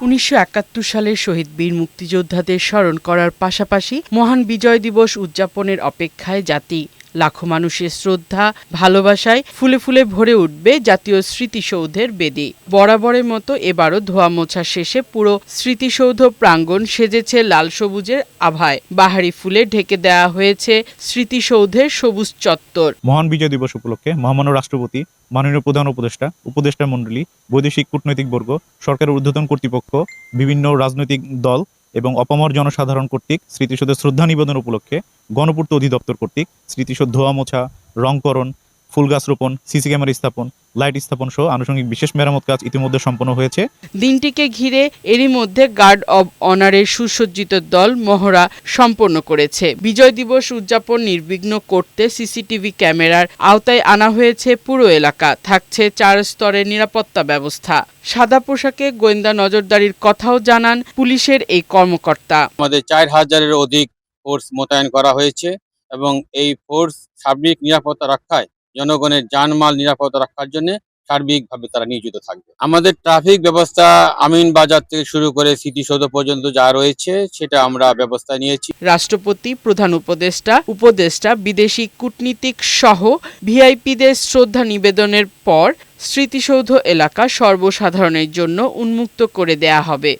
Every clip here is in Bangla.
উনিশশো একাত্তর সালে শহীদ বীর মুক্তিযোদ্ধাদের স্মরণ করার পাশাপাশি মহান বিজয় দিবস উদযাপনের অপেক্ষায় জাতি। লাখো মানুষের শ্রদ্ধা, ভালোবাসায় ফুলে ফুলে ভরে উঠবে জাতীয় স্মৃতিসৌধের বেদি। বরাবরের মতো এবারও ধোয়া মোছা শেষে পুরো স্মৃতিসৌধ প্রাঙ্গণ সেজেছে লাল সবুজের আভায়। বাহারি ফুলে ঢেকে দেওয়া হয়েছে স্মৃতিসৌধের সবুজ চত্বর। মহান বিজয় দিবস উপলক্ষে মহামান্য রাষ্ট্রপতি, মাননীয় প্রধান উপদেষ্টা উপদেষ্টা মণ্ডলী, বৈদেশিক কূটনৈতিক বর্গ, সরকারের ঊর্ধ্বতন কর্তৃপক্ষ, বিভিন্ন রাজনৈতিক দল এবং অপমর জনসাধারণ কর্তৃক স্মৃতিসৌধে শ্রদ্ধা নিবেদন উপলক্ষে গণপূর্ত অধিদপ্তর কর্তৃক স্মৃতিসৌধ ধোয়া মোছা রংকরণ ফুল গাছ রোপণ সিসি ক্যামেরা স্থাপন লাইট স্থাপন সহ আনুষঙ্গিক বিশেষ মেরামত কাজ ইতিমধ্যে সম্পন্ন হয়েছে। দিনটিকে ঘিরে এরই মধ্যে গার্ড অব অনারের সুসজ্জিত দল মহড়া সম্পন্ন করেছে। বিজয় দিবস উদযাপন নির্বিঘ্ন করতে সিসিটিভি ক্যামেরার আওতায় আনা হয়েছে পুরো এলাকা। থাকছে চার স্তরের নিরাপত্তা ব্যবস্থা। সাদা পোশাকে গোয়েন্দা নজরদারির কথাও জানান পুলিশের এই কর্মকর্তা। আমাদের চার হাজারের অধিক ফোর্স মোতায়েন করা হয়েছে এবং এই ফোর্স সার্বিক নিরাপত্তা রক্ষায় জনগণের জানমাল নিরাপত্তা রাখার জন্য সার্বিকভাবে তারা নিয়োজিত থাকবে। আমাদের ট্রাফিক ব্যবস্থা আমিন বাজার থেকে শুরু করে স্মৃতিসৌধ পর্যন্ত যা রয়েছে, সেটা আমরা ব্যবস্থা নিয়েছি। রাষ্ট্রপতি, প্রধান উপদেষ্টা উপদেষ্টা, বিদেশি কূটনীতিক সহ ভিআইপিদের শ্রদ্ধা নিবেদনের পর স্মৃতিসৌধ এলাকা সর্বসাধারণের জন্য উন্মুক্ত করে দেয়া হবে।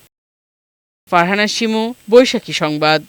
ফারহানা শিমু, বৈশাখী সংবাদ।